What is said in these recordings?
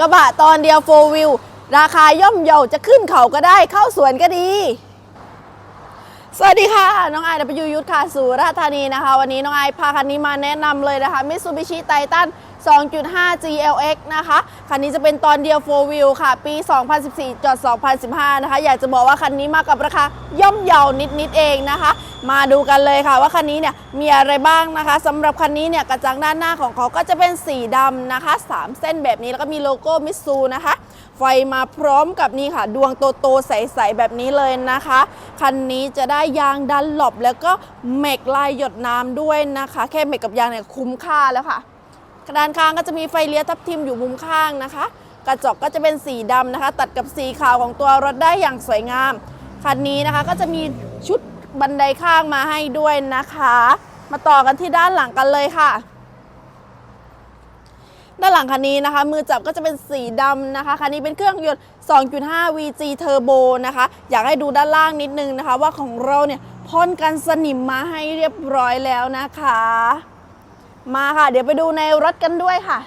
กระบะตอนเดียวโฟวิวราคาย่อมเยาจะขึ้นเขาก็ได้เข้าสวนก็ดี สวัสดีค่ะ น้องไอดับยูยุทธค่ะสุราษฎร์ธานีนะคะ วันนี้น้องไอพาคันนี้มาแนะนำเลยนะคะ Mitsubishi Titan 2.5 GLX นะคะ คันนี้จะเป็นตอนเดียว 4 wheel ค่ะ ปี 2014จอด2015 นะคะ อยากจะบอกว่าคันนี้มากับราคาย่อมเยานิดๆเองนะคะ มาดูกันเลยค่ะว่าคันนี้เนี่ยมีอะไรบ้างนะคะสำหรับคันนี้เนี่ยกระจังด้านหน้าของเขาก็จะเป็นสีดำนะคะ 3 เส้นแบบนี้แล้วก็มีโลโก้มิซูนะคะ ไฟมาพร้อมกับนี่ค่ะ ดวงโตๆใสๆแบบนี้เลยนะคะ คันนี้จะได้ยางดันหลบแล้วก็เมกลายหยดน้ำด้วยนะคะ แค่เมกกับยางเนี่ยคุ้มค่าแล้วค่ะด้านข้างก็จะมีไฟเลี้ยวทับทิมอยู่มุมข้างนะคะ กระจกก็จะเป็นสีดำนะคะ ตัดกับสีขาวของตัวรถได้อย่างสวยงาม คันนี้นะคะก็จะมีชุดบันไดข้างมาให้ด้วยนะคะ มาต่อกันที่ด้านหลังกันเลยค่ะ ด้านหลังคันนี้นะคะ มือจับก็จะเป็นสีดำนะคะ คันนี้เป็นเครื่องยนต์ 2.5 VG Turbo นะคะ อยากให้ดูด้านล่างนิดนึงนะคะ ว่าของเราเนี่ยพ่นกันสนิมมาให้เรียบร้อยแล้วนะคะ มาค่ะ เดี๋ยวไปดูในรถกันด้วยค่ะ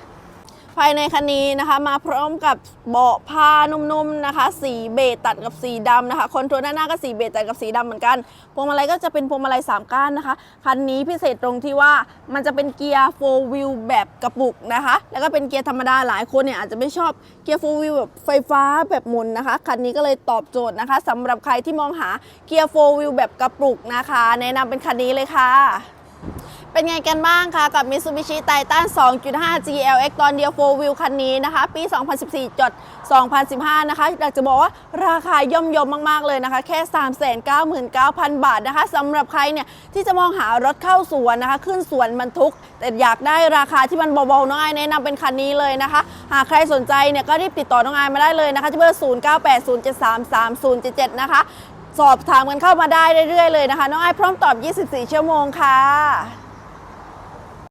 ภายในคันนี้นะคะ มาพร้อมกับเบาะผ้านุ่มๆนะคะ สีเบจตัดกับสีดำนะคะคอนโทรลด้าหน้าก็สีเบจตัดกับสีดำเหมือนกันพวงมาลัยก็จะเป็นพวงมาลัยสามก้านนะคะคันนี้พิเศษตรงที่ว่ามันจะเป็นเกียร์4 wheel แบบกระปุกนะคะ แล้วก็เป็นเกียร์ธรรมดาหลายคนเนี่ยอาจจะไม่ชอบเกียร์4 wheel แบบไฟฟ้าแบบหมุนนะคะคันนี้ก็เลยตอบโจทย์นะคะสำหรับใครที่มองหาเกียร์4 wheel แบบกระปุกนะคะ แนะนำเป็นคันนี้เลยค่ะ เป็นไงกันบ้างคะกับ Mitsubishi Titan 2.5 GLX ตอนเดียว 4 wheel คันนี้นะคะ ปี 2014จด2015 นะคะ อยากจะบอกว่าราคาย่อมยมมาก ๆ เลยนะคะ แค่ 399,000 บาทนะคะสำหรับใครเนี่ย ที่จะมองหารถเข้าสวนนะคะ ขึ้นสวนบรรทุก แต่อยากได้ราคาที่มันเบาๆ น้องไอายแนะนำเป็นคันนี้เลยนะคะ หากใครสนใจเนี่ย ก็รีบติดต่อน้องไอายมาได้เลยนะคะที่เบอร์ 0980733077 นะคะ สอบถามกันเข้ามาได้เรื่อยๆเลยนะคะ น้องไอายพร้อมตอบ 24 ชั่วโมงค่ะ